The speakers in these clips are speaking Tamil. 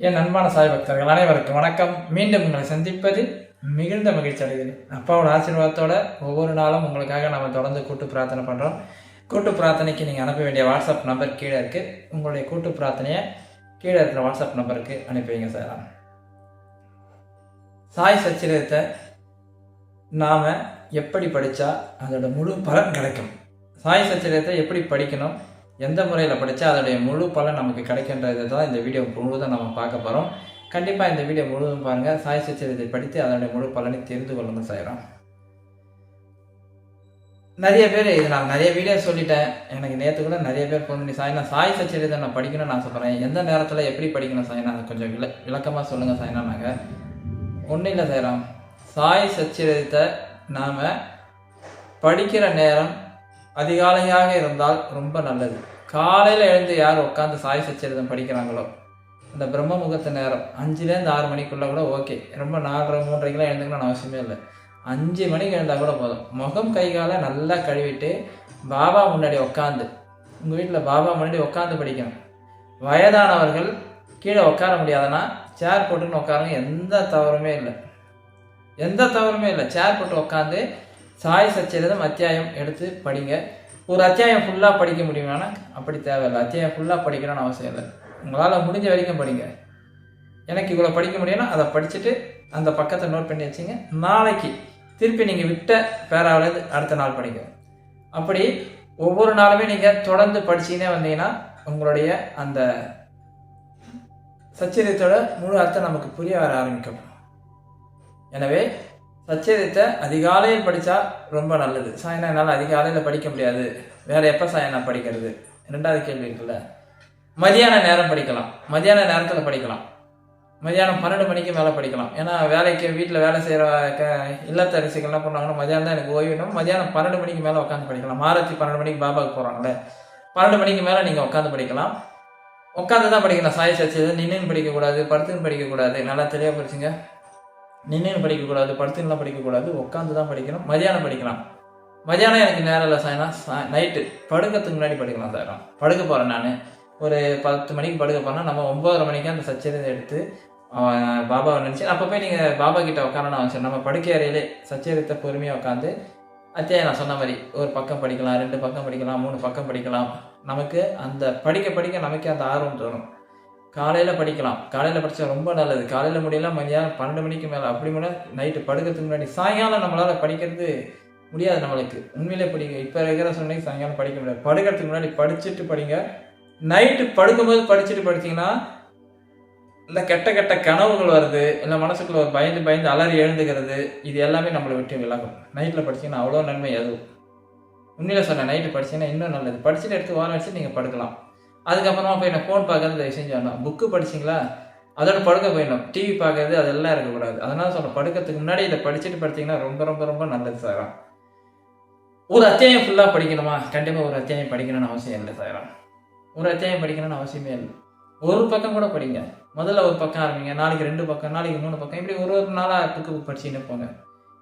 என் அன்பான சாய் பக்தர்கள் அனைவருக்கும் வணக்கம். மீண்டும் உங்களை சந்திப்பது மிகுந்த மகிழ்ச்சி அடைகிறேன். அப்பாவோட ஆசீர்வாதத்தோட ஒவ்வொரு நாளும் உங்களுக்காக நம்ம தொடர்ந்து கூட்டு பிரார்த்தனை பண்ணுறோம் கூட்டு பிரார்த்தனைக்கு நீங்கள் அனுப்ப வேண்டிய வாட்ஸ்அப் நம்பர் கீழே இருக்குது உங்களுடைய கூட்டு பிரார்த்தனையை கீழே இருக்கிற வாட்ஸ்அப் நம்பருக்கு அனுப்புவீங்க சார். சாய் சச்சரிதத்தை நாம் எப்படி படித்தா அதோட முழு பலன் கிடைக்கும். சாய் சச்சரிதத்தை எப்படி படிக்கணும்? எந்த முறையில் படித்தா அதோடைய முழு பலன் நமக்கு கிடைக்கின்றது தான் இந்த வீடியோ முழுவதும் நம்ம பார்க்க போகிறோம் கண்டிப்பாக இந்த வீடியோ முழுவதும் பாருங்கள் சாய் சச்சரிதத்தை படித்து அதனுடைய முழு பலனை தெரிந்து கொள்ளுங்க சாயிரம். நிறைய பேர் இது நான் நிறைய வீடியோ சொல்லிட்டேன். எனக்கு நேற்று கூட நிறைய பேர் ஃபோன் பண்ணி சாய் நான் சாய் சச்சரிதை நான் படிக்கணும்னு நான் சொல்கிறேன் எந்த நேரத்தில் எப்படி படிக்கணும் சாய்னா? அதை கொஞ்சம் விள விளக்கமாக சொல்லுங்கள் சாய்னா நாங்கள் ஒன்றும் இல்லை சாய்ராம். சாய் சச்சரிதத்தை நாம் படிக்கிற நேரம் அதிகாலையாக இருந்தால் ரொம்ப நல்லது. காலையில் எழுந்து யார் உட்காந்து சாய் சச்சரிதம் படிக்கிறாங்களோ? இந்த பிரம்ம முகூர்த்த நேரம். அஞ்சுலேருந்து ஆறு மணிக்குள்ளே கூட ஓகே. ரொம்ப நாலரை மூன்றைக்கெலாம் எழுந்துக்கணும்னு அவசியமே இல்லை. அஞ்சு மணிக்கு எழுந்தால் கூட போதும். முகம் கை காலை நல்லா கழுவிட்டு பாபா முன்னாடி உட்காந்து உங்கள் வீட்டில் பாபா முன்னாடி உட்காந்து படிக்கணும். வயதானவர்கள் கீழே உட்கார முடியாதுன்னா சேர் போட்டுன்னு உட்காருங்க. எந்த தவறுமே இல்லை. எந்த தவறுமே இல்லை. சேர் போட்டு உட்காந்து சாய் சச்சரிதம் அத்தியாயம் எடுத்து படிங்க. ஒரு அத்தியாயம் ஃபுல்லாக படிக்க முடியுமானா? அப்படி தேவையில்லை. அத்தியாயம் ஃபுல்லாக படிக்கணும்னு அவசியம் இல்லை. உங்களால் முடிஞ்ச வரைக்கும் படிங்க. எனக்கு இவ்வளோ படிக்க முடியும்னா அதை படிச்சுட்டு அந்த பக்கத்தை நோட் பண்ணி வச்சுங்க. நாளைக்கு திருப்பி நீங்கள் விட்ட பேராவிலேருந்து அடுத்த நாள் படிங்க. அப்படி ஒவ்வொரு நாளுமே நீங்கள் தொடர்ந்து படிச்சீங்கன்னே வந்தீங்கன்னா உங்களுடைய அந்த சச்சரியத்தோட முழு அர்த்தம் நமக்கு புரிய வர ஆரம்பிக்கும். எனவே சச்சேதத்தை அதிகாலையில் படித்தா ரொம்ப நல்லது. சாயந்தரம் என்னால் அதிகாலையில் படிக்க முடியாது. வேறு எப்போ சாயந்தரம் படிக்கிறது? ரெண்டாவது கேள்வி இருக்குல்ல. மதியான நேரம் படிக்கலாம். மதியான நேரத்தில் படிக்கலாம். மதியானம் பன்னெண்டு மணிக்கு மேலே படிக்கலாம். ஏன்னா வேலைக்கு வீட்டில் வேலை செய்கிற க இல்லத்தரசிகள் என்ன பண்ணுவாங்கன்னா மதியானம் தான் எனக்கு ஓய்வு வேணும். மதியானம் பன்னெண்டு மணிக்கு மேலே உட்காந்து படிக்கலாம். மாரத்தி பன்னெண்டு மணிக்கு பாபாவுக்கு போகிறாங்களே பன்னெண்டு மணிக்கு மேலே நீங்கள் உட்காந்து படிக்கலாம். உட்காந்து தான் படிக்கலாம். சாய் சச்சி நின்றுன்னு படிக்கக்கூடாது படுத்துன்னு படிக்கக்கூடாது. நல்லா தெளிவாக படிச்சுங்க நின்று படிக்கக்கூடாது படுத்துலாம் படிக்கக்கூடாது உட்காந்து தான் படிக்கணும் மதியானம் படிக்கலாம். மதியானம் எனக்கு நேரம் இல்லை சாய்னா நைட்டு படுக்கிறதுக்கு முன்னாடி படிக்கலாம் சார். படுக்க போகிறேன் நான். ஒரு பத்து மணிக்கு படுக்க போகிறேன்னா நம்ம ஒம்பதரை மணிக்கு அந்த சச்சரிதை எடுத்து பாபாவை நினச்சி அப்போ போய் நீங்கள் பாபா கிட்ட உட்காரணும் அவசியம் நம்ம படுக்கை அறையிலே சச்சரித்தை பொறுமையாக உட்காந்து அத்தியாயம் நான் சொன்ன மாதிரி ஒரு பக்கம் படிக்கலாம் ரெண்டு பக்கம் படிக்கலாம் மூணு பக்கம் படிக்கலாம். நமக்கு அந்த படிக்க படிக்க நமக்கே அந்த ஆர்வம் தோணும். காலையில் படிக்கலாம். காலையில் படித்தா ரொம்ப நல்லது. காலையில் முடியல மதியானம் பன்னெண்டு மணிக்கு மேலே. அப்படி கூட நைட்டு படுக்கிறதுக்கு முன்னாடி சாயங்காலம் நம்மளால் படிக்கிறது முடியாது நம்மளுக்கு. உண்மையிலே படிங்க. இப்போ இருக்கிற சொன்னீங்க சாயங்காலம் படிக்க முடியாது. படுக்கிறதுக்கு முன்னாடி படிச்சுட்டு படிங்க. நைட்டு படுக்கும்போது படிச்சுட்டு படித்தீங்கன்னா இந்த கெட்ட கெட்ட கனவுகள் வருது. இல்லை மனசுக்குள்ள ஒரு பயந்து பயந்து அலறி எழுந்துக்கிறது. இது எல்லாமே நம்மளை விட்டு விலகும். நைட்டில் படிச்சீங்கன்னா அவ்வளோ நன்மை அதுவும் உண்மையில் சொன்னேன். நைட்டு படிச்சீங்கன்னா இன்னும் நல்லது. படிச்சுட்டு எடுத்து வாரம் வச்சு நீங்கள் படுக்கலாம். அதுக்கப்புறமா போய் நான் ஃபோன் பார்க்கறது தயவு செஞ்சு வேணாம் புக்கு படிச்சிங்களா? அதோட படுக்க போயிடணும். டிவி பார்க்கறது அதெல்லாம் இருக்கக்கூடாது. அதனால சொல்கிறேன் படுக்கிறதுக்கு முன்னாடி இதை படிச்சுட்டு படிச்சீங்கன்னா ரொம்ப ரொம்ப ரொம்ப நல்லது சார். ஒரு அத்தியாயம் ஃபுல்லாக படிக்கணுமா? கண்டிப்பாக ஒரு அத்தியாயம் படிக்கணும்னு அவசியம் இல்லை சார். ஒரு அத்தியாயம் படிக்கணும்னு அவசியமே இல்லை. ஒரு பக்கம் கூட படிங்க. முதல்ல ஒரு பக்கம் ஆரம்பிங்க. நாளைக்கு ரெண்டு பக்கம் நாளைக்கு மூணு பக்கம். இப்படி ஒரு ஒரு நாளாக புக்கு படிச்சுக்கினே போங்க.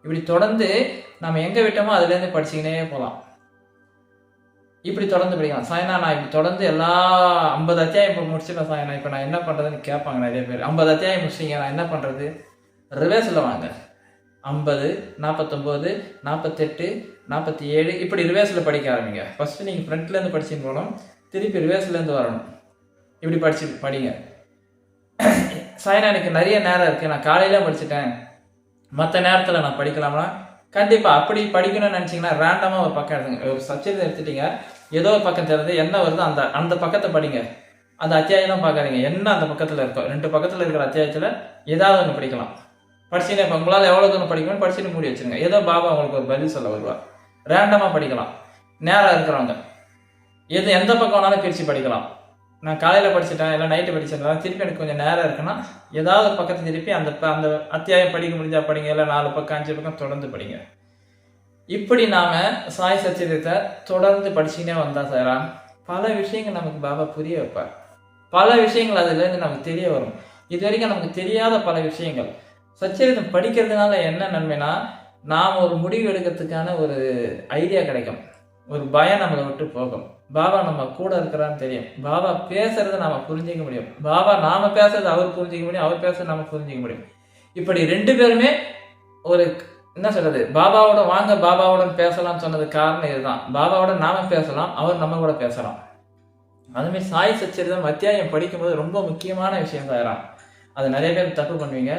இப்படி தொடர்ந்து நம்ம எங்கே விட்டோமோ அதுலேருந்து படிச்சுக்கினே போகலாம். இப்படி தொடர்ந்து படிக்கலாம் சாயனா நான் இப்படி தொடர்ந்து எல்லா ஐம்பது அத்தியாயம் இப்போ முடிச்சிடலாம் சாயனா. இப்போ நான் என்ன பண்ணுறதுன்னு கேட்பாங்க நிறைய பேர். ஐம்பது அத்தியாயம் முடிச்சிங்க நான் என்ன பண்ணுறது ரிவேர்ஸில் வாங்க. ஐம்பது நாற்பத்தொம்போது நாற்பத்தெட்டு நாற்பத்தி ஏழு இப்படி ரிவேர்ஸில் படிக்க ஆரம்பிங்க. ஃபஸ்ட்டு நீங்கள் ஃப்ரண்ட்லேருந்து படிச்சுன்னு போகணும் திருப்பி ரிவேர்ஸ்லேருந்து வரணும். இப்படி படிச்சு படிங்க. சாயனா எனக்கு நிறைய நேரம் இருக்குது நான் காலையில் படிச்சுட்டேன் மற்ற நேரத்தில் நான் படிக்கலாம்னா கண்டிப்பாக அப்படி படிக்கணும்னு நினச்சிங்கன்னா ரேண்டமாக ஒரு பக்கம் எடுத்துங்க. ஒரு சப்ஜெக்ட் எடுத்துட்டீங்க. ஏதோ ஒரு பக்கம் திறந்து என்ன வருதோ அந்த அந்த பக்கத்தை படிங்க. அந்த அத்தியாயம் பார்க்காதீங்க. என்ன அந்த பக்கத்தில் இருக்கோ ரெண்டு பக்கத்தில் இருக்கிற அத்தியாயத்தில் ஏதாவது ஒன்று படிக்கலாம். படிச்சுன்னு இப்போ உங்களால் எவ்வளோ தூரம் படிக்கணும்னு படிச்சுட்டு மூடி வச்சுருங்க. ஏதோ பாபா உங்களுக்கு ஒரு பதில் சொல்ல வருவா ரேண்டமாக படிக்கலாம். நேராக இருக்கிறவங்க. எது எந்த பக்கம் வேணாலும் பிரித்து படிக்கலாம். நான் காலையில் படிச்சுட்டேன் இல்லை நைட்டு படிச்சிருந்தேன் திருப்பி எனக்கு கொஞ்சம் நேரம் இருக்குன்னா ஏதாவது பக்கத்தை திருப்பி அந்த அந்த அத்தியாயம் படிக்க முடிஞ்சால் படிங்க இல்லை நாலு பக்கம் அஞ்சு பக்கம் தொடர்ந்து படிங்க. இப்படி நாம் சாய் சச்சரித்தை தொடர்ந்து படிச்சுக்கிட்டே வந்தா சாரா. பல விஷயங்கள் நமக்கு பாபா புரிய வைப்பார். பல விஷயங்கள் அதுலேருந்து நமக்கு தெரிய வரும். இது வரைக்கும் நமக்கு தெரியாத பல விஷயங்கள். சச்சரிதம் படிக்கிறதுனால என்ன நன்மைனா நாம் ஒரு முடிவு எடுக்கிறதுக்கான ஒரு ஐடியா கிடைக்கும். ஒரு பயம் நம்மளை விட்டு போகும். பாபா நம்ம கூட இருக்கிறான்னு தெரியும். பாபா பேசுறத நாம புரிஞ்சிக்க முடியும். பாபா நாம பேசுறது அவர் புரிஞ்சிக்க முடியும். அவர் பேசுறது நம்ம புரிஞ்சிக்க முடியும். இப்படி ரெண்டு பேருமே ஒரு என்ன சொல்றது? பாபாவோட வாங்க பாபாவுடன் பேசலாம்னு சொன்னது காரணம் இதுதான். பாபாவோட நாம பேசலாம் அவர் நம்ம கூட பேசலாம். அதுமாதிரி சாய் சச்சரிதம் அத்தியாயம் படிக்கும்போது ரொம்ப முக்கியமான விஷயம் தான் அது நிறைய பேர் தப்பு பண்ணுவீங்க.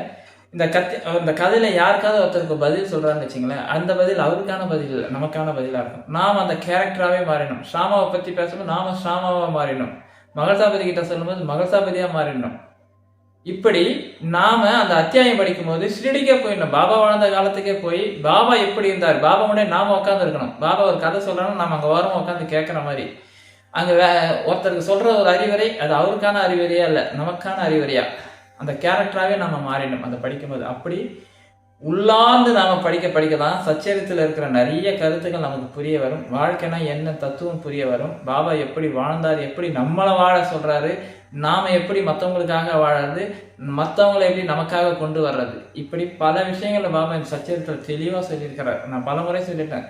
இந்த கத்தி இந்த கதையில யாருக்காவது ஒருத்தருக்கு பதில் சொல்கிறான்னு வச்சுங்களேன் அந்த பதில் அவருக்கான பதில் இல்லை நமக்கான பதிலாக இருக்கும். நாம் அந்த கேரக்டராகவே மாறினோம் ஷாமாவை பற்றி பேசும்போது நாம ஷாமாவாக மாறினோம் மகசாபதி கிட்ட சொல்லும்போது மகசாபதியாக மாறினோம் இப்படி நாம அந்த அத்தியாயம் படிக்கும் போது ஷிரடிக்கே போயிடணும் பாபா வாழ்ந்த காலத்துக்கே போய் பாபா எப்படி இருந்தார்? பாபா உடனே நாம உட்காந்து இருக்கணும். பாபா ஒரு கதை சொல்லணும் நம்ம அங்க ஓரமா உட்காந்து கேட்கற மாதிரி. அங்க வே ஒருத்தருக்கு சொல்ற ஒரு அறிவுரை அது அவருக்கான அறிவுரையா இல்லை நமக்கான அறிவுரையா? அந்த கேரக்டராகவே நம்ம மாறிடணும். அந்த படிக்கும்போது. அப்படி உள்ளார்ந்து நாம் படிக்க படிக்க தான் சச்சரித்தில் இருக்கிற நிறைய கருத்துக்கள் நமக்கு புரிய வரும். வாழ்க்கைனா என்ன தத்துவம் புரிய வரும். பாபா எப்படி வாழ்ந்தார் எப்படி நம்மளை வாழ சொல்கிறாரு நாம் எப்படி மற்றவங்களுக்காக வாழறது மற்றவங்களை எப்படி நமக்காக கொண்டு வர்றது. இப்படி பல விஷயங்களில் பாபா இந்த சச்சரித்தில் தெளிவாக சொல்லியிருக்கிறார். நான் பல முறை சொல்லிட்டேன்.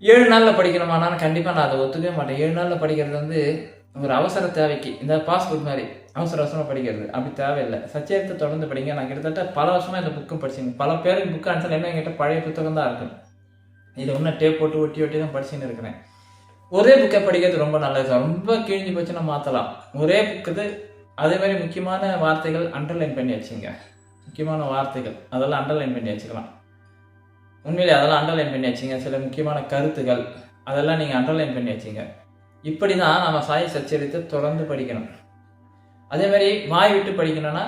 ஏழு நாளில் படிக்கணுமானாலும் கண்டிப்பாக நான் அதை ஒத்துக்கவே மாட்டேன். ஏழு நாளில் படிக்கிறது வந்து ஒரு அவசர தேவைக்கு இந்த பாஸ்போர்ட் மாதிரி அவசர அவசரமாக படிக்கிறது அப்படி தேவையில்லை. சச்சரித்தை தொடர்ந்து படிங்க. நான் கிட்டத்தட்ட பல வருஷமாக இந்த புக்கும் படிச்சிங்க பல பேருக்கு புக்கு அனுப்பிச்சா என்ன என்கிட்ட பழைய புத்தகம் தான் இருக்கும். இது இன்னும் டேப் போட்டு ஒட்டி ஒட்டி தான் படிச்சுன்னு இருக்கிறேன். ஒரே புக்கை படிக்கிறது ரொம்ப நல்லது. ரொம்ப கிழிஞ்சு போச்சுன்னா மாற்றலாம் ஒரே புக்கு அதே மாதிரி முக்கியமான வார்த்தைகள் அண்டர்லைன் பண்ணி வச்சுங்க முக்கியமான வார்த்தைகள் அதெல்லாம் அண்டர்லைன் பண்ணி வச்சுக்கலாம். உண்மையிலே அதெல்லாம் அண்டர்லைன் பண்ணி வச்சுங்க சில முக்கியமான கருத்துகள் அதெல்லாம் நீங்கள் அண்டர்லைன் பண்ணி வச்சுங்க இப்படி தான் நம்ம சாய் சச்சரித்து தொடர்ந்து படிக்கணும். அதே மாதிரி வாய் விட்டு படிக்கணும்னா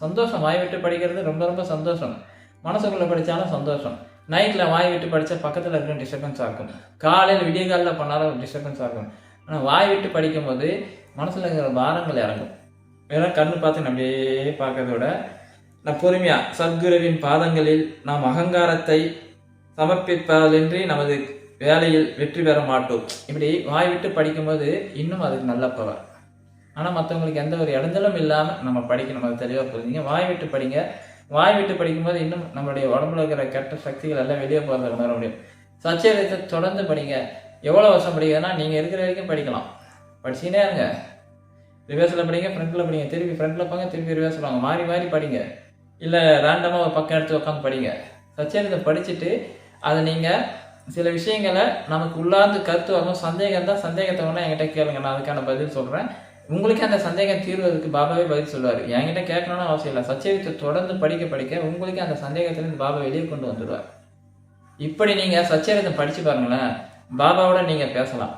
சந்தோஷம். வாய் விட்டு படிக்கிறது ரொம்ப ரொம்ப சந்தோஷம். மனசுக்குள்ளே படித்தாலும் சந்தோஷம். நைட்டில் வாய் விட்டு படித்தா பக்கத்தில் இருக்கிற டிஸ்டர்பன்ஸ் ஆகும். காலையில் விடிய காலில் பண்ணாலும் டிஸ்டர்பன்ஸ் ஆகும். ஆனால் வாய் விட்டு படிக்கும்போது மனசில் இருக்கிற பாரங்கள் இறங்கும். வெறும் கண்ணு பார்த்து நம்ம அப்படியே பார்க்கறத விட நான் பொறுமையாக சத்குருவின் பாதங்களில் நாம் அகங்காரத்தை சமர்ப்பிப்பதின்றி நமது வேலையில் வெற்றி பெற மாட்டோம். இப்படி வாய் விட்டு படிக்கும்போது இன்னும் அதுக்கு நல்ல பவர் ஆனால் மற்றவங்களுக்கு எந்த ஒரு இடைஞ்சலும் இல்லாமல் நம்ம படிக்கணும். அதை தெளிவாக புரிஞ்சுங்க. வாய் விட்டு படிங்க. வாய் விட்டு படிக்கும்போது இன்னும் நம்மளுடைய உடம்புல இருக்கிற கெட்ட சக்திகள் எல்லாம் வெளியே போகிறத உணர முடியும். சச்சரித்தை தொடர்ந்து படிங்க. எவ்வளோ வருஷம் படிக்கிறதுனா நீங்கள் இருக்கிற வரைக்கும் படிக்கலாம். படிச்சுனே இருங்க. ரிவர்ஸில் படிங்க ஃப்ரண்ட்டில் படிங்க. திருப்பி ஃப்ரண்ட்டில் போங்க திருப்பி ரிவர்ஸில் வாங்க. மாறி மாறி படிங்க. இல்லை ரேண்டமாக ஒரு பக்கம் எடுத்து உட்காந்து படிங்க. சச்சரித்தை படிச்சுட்டு அதை நீங்கள் சில விஷயங்களை நமக்கு உள்ளார்ந்து கருத்து வரணும். சந்தேகம் தான் சந்தேகத்தை வேணால் என்கிட்ட கேளுங்க. நான் அதுக்கான பதில் சொல்கிறேன் உங்களுக்கு அந்த சந்தேகம் தீர்வதற்கு பாபாவே பதில் சொல்லுவார். என்கிட்ட கேட்கணும்னு அவசியம் இல்லை. சச்சரித்தை தொடர்ந்து படிக்க படிக்க உங்களுக்கு அந்த சந்தேகத்திலேருந்து பாபா வெளியே கொண்டு வந்துடுவார். இப்படி நீங்கள் சச்சரித்தம் படித்து பாருங்களேன். பாபாவோட நீங்கள் பேசலாம்.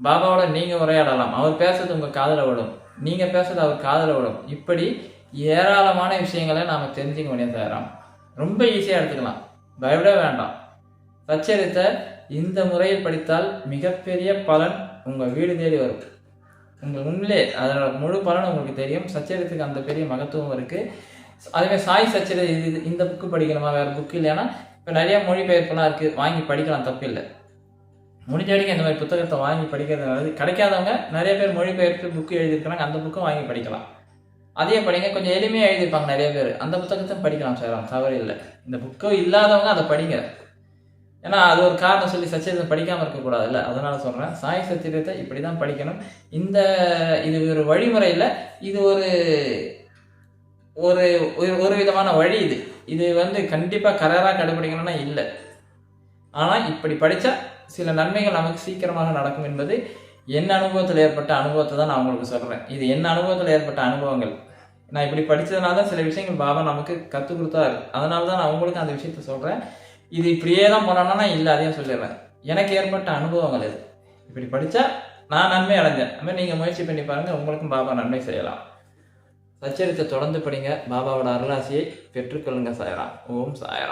பாபாவோட நீங்கள் உரையாடலாம். அவர் பேசுறது உங்கள் காதில் விடும் நீங்கள் பேசுறது அவர் காதில் விடும் இப்படி ஏராளமான விஷயங்களை நாம் தெரிஞ்சுக்க வேண்டியது தயாராம் ரொம்ப ஈஸியாக எடுத்துக்கலாம். பயப்பட வேண்டாம். சச்சரித்தை இந்த முறையில் படித்தால் மிகப்பெரிய பலன் உங்கள் வீடு தேடி வரும். உங்கள் உண்மையிலே அதனோட முழு பலன் உங்களுக்கு தெரியும். சச்சரித்துக்கு அந்த பெரிய மகத்துவம் இருக்குது அதேமாதிரி சாய் சச்சரி இது இந்த புக்கு படிக்கணுமா? வேறு புக்கு இல்லைன்னா இப்போ நிறைய மொழிபெயர்ப்புலாம் இருக்குது வாங்கி படிக்கலாம் தப்பு இல்லை. முடிஞ்ச வரைக்கும் இந்த மாதிரி புத்தகத்தை வாங்கி படிக்கிறது நல்லது. கிடைக்காதவங்க நிறைய பேர் மொழிபெயர்ப்பு புக்கு எழுதியிருக்கிறாங்க. அந்த புக்கும் வாங்கி படிக்கலாம். அதே படிங்க. கொஞ்சம் எளிமையாக எழுதியிருப்பாங்க நிறைய பேர். அந்த புத்தகத்தையும் படிக்கலாம் சார். தவறு இல்லை. இந்த புக்கோ இல்லாதவங்க அதை படிங்க. ஏன்னா அது ஒரு காரணம் சொல்லி சச்சரிதம் படிக்காமல் இருக்கக்கூடாதுல்ல. அதனால் சொல்கிறேன் சாய் சச்சரிதத்தை இப்படி தான் படிக்கணும். இந்த இது ஒரு வழிமுறையில் இது ஒரு ஒரு ஒரு விதமான வழி இது. இது வந்து கண்டிப்பாக கரராக கடைபிடிக்கணும்னா இல்லை. ஆனால் இப்படி படித்தா சில நன்மைகள் நமக்கு சீக்கிரமாக நடக்கும் என்பது என் அனுபவத்தில் ஏற்பட்ட அனுபவத்தை தான் நான் உங்களுக்கு சொல்கிறேன் இது என் அனுபவத்தில் ஏற்பட்ட அனுபவங்கள். நான் இப்படி படித்ததுனால தான் சில விஷயங்கள் பாபா நமக்கு கற்றுக் கொடுத்தாரு. அதனால தான் நான் உங்களுக்கு அந்த விஷயத்த சொல்கிறேன் இது இப்படியே தான் போனோன்னா இல்லை அதையும் சொல்லிடுறேன். எனக்கு ஏற்பட்ட அனுபவங்கள் இது. இப்படி படித்தா நான் நன்மை அடைஞ்சேன். அதுமாதிரி நீங்கள் முயற்சி பண்ணி பாருங்கள் உங்களுக்கும் பாபா நன்மை செய்யலாம். சச்சரித்தை தொடர்ந்து படிங்க. பாபாவோட அருளாசியை பெற்றுக்கொள்ளுங்க சாயராம். ஓம் சாயரா